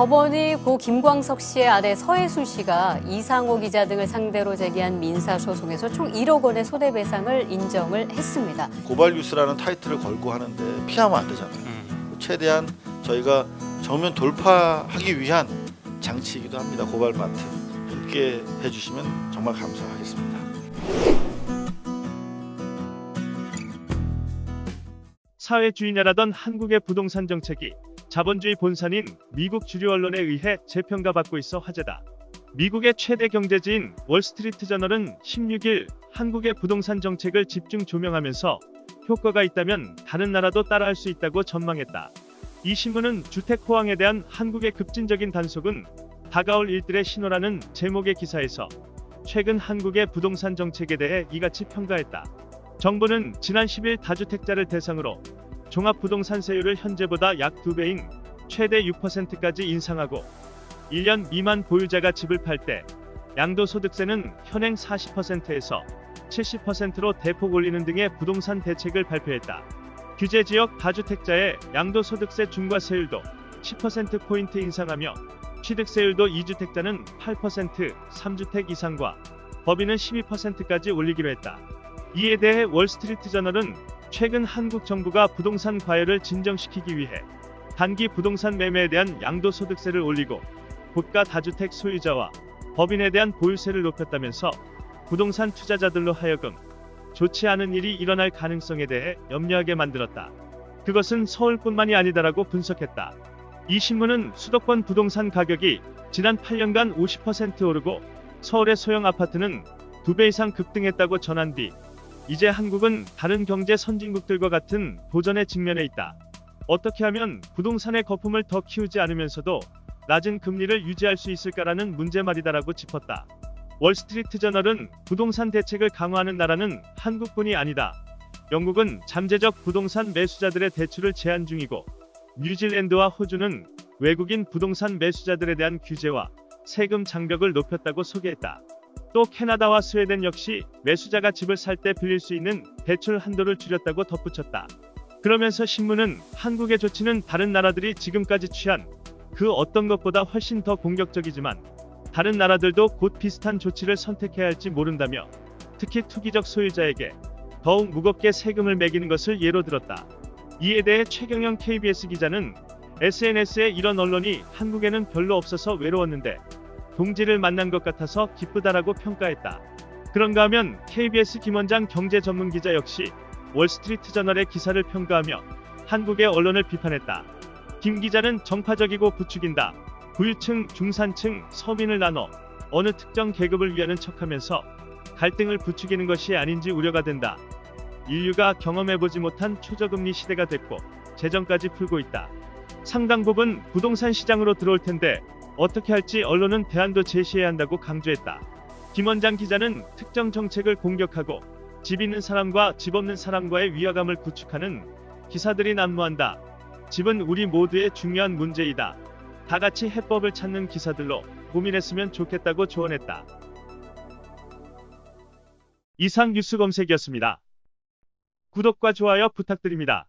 법원이 고 김광석 씨의 아내 서혜순 씨가 이상호 기자 등을 상대로 제기한 민사 소송에서 총 1억 원의 손해배상을 인정을 했습니다. 고발 뉴스라는 타이틀을 걸고 하는데 피하면 안 되잖아요. 최대한 저희가 정면 돌파하기 위한 장치이기도 합니다. 고발 마트 함께 해주시면 정말 감사하겠습니다. 사회주의냐라던 한국의 부동산 정책이 자본주의 본산인 미국 주류 언론에 의해 재평가받고 있어 화제다. 미국의 최대 경제지인 월스트리트 저널은 16일 한국의 부동산 정책을 집중 조명하면서 효과가 있다면 다른 나라도 따라할 수 있다고 전망했다. 이 신문은 주택 호황에 대한 한국의 급진적인 단속은 다가올 일들의 신호라는 제목의 기사에서 최근 한국의 부동산 정책에 대해 이같이 평가했다. 정부는 지난 10일 다주택자를 대상으로 종합부동산세율을 현재보다 약 2배인 최대 6%까지 인상하고 1년 미만 보유자가 집을 팔 때 양도소득세는 현행 40%에서 70%로 대폭 올리는 등의 부동산 대책을 발표했다. 규제 지역 다주택자의 양도소득세 중과세율도 10%포인트 인상하며 취득세율도 2주택자는 8%, 3주택 이상과 법인은 12%까지 올리기로 했다. 이에 대해 월스트리트 저널은 최근 한국 정부가 부동산 과열을 진정시키기 위해 단기 부동산 매매에 대한 양도소득세를 올리고 고가 다주택 소유자와 법인에 대한 보유세를 높였다면서 부동산 투자자들로 하여금 좋지 않은 일이 일어날 가능성에 대해 염려하게 만들었다. 그것은 서울뿐만이 아니다라고 분석했다. 이 신문은 수도권 부동산 가격이 지난 8년간 50% 오르고 서울의 소형 아파트는 2배 이상 급등했다고 전한 뒤 이제 한국은 다른 경제 선진국들과 같은 도전에 직면해 있다. 어떻게 하면 부동산의 거품을 더 키우지 않으면서도 낮은 금리를 유지할 수 있을까라는 문제 말이다라고 짚었다. 월스트리트 저널은 부동산 대책을 강화하는 나라는 한국뿐이 아니다. 영국은 잠재적 부동산 매수자들의 대출을 제한 중이고 뉴질랜드와 호주는 외국인 부동산 매수자들에 대한 규제와 세금 장벽을 높였다고 소개했다. 또 캐나다와 스웨덴 역시 매수자가 집을 살 때 빌릴 수 있는 대출 한도를 줄였다고 덧붙였다. 그러면서 신문은 한국의 조치는 다른 나라들이 지금까지 취한 그 어떤 것보다 훨씬 더 공격적이지만 다른 나라들도 곧 비슷한 조치를 선택해야 할지 모른다며 특히 투기적 소유자에게 더욱 무겁게 세금을 매기는 것을 예로 들었다. 이에 대해 최경영 KBS 기자는 SNS에 이런 언론이 한국에는 별로 없어서 외로웠는데 동지를 만난 것 같아서 기쁘다라고 평가했다. 그런가 하면 KBS 김원장 경제 전문 기자 역시 월스트리트 저널의 기사를 평가하며 한국의 언론을 비판했다. 김 기자는 정파적이고 부추긴다. 부유층, 중산층, 서민을 나눠 어느 특정 계급을 위하는 척하면서 갈등을 부추기는 것이 아닌지 우려가 된다. 인류가 경험해보지 못한 초저금리 시대가 됐고 재정까지 풀고 있다. 상당 부분 부동산 시장으로 들어올 텐데 어떻게 할지 언론은 대안도 제시해야 한다고 강조했다. 김 원장 기자는 특정 정책을 공격하고 집 있는 사람과 집 없는 사람과의 위화감을 구축하는 기사들이 난무한다. 집은 우리 모두의 중요한 문제이다. 다 같이 해법을 찾는 기사들로 고민했으면 좋겠다고 조언했다. 이상 뉴스 검색이었습니다. 구독과 좋아요 부탁드립니다.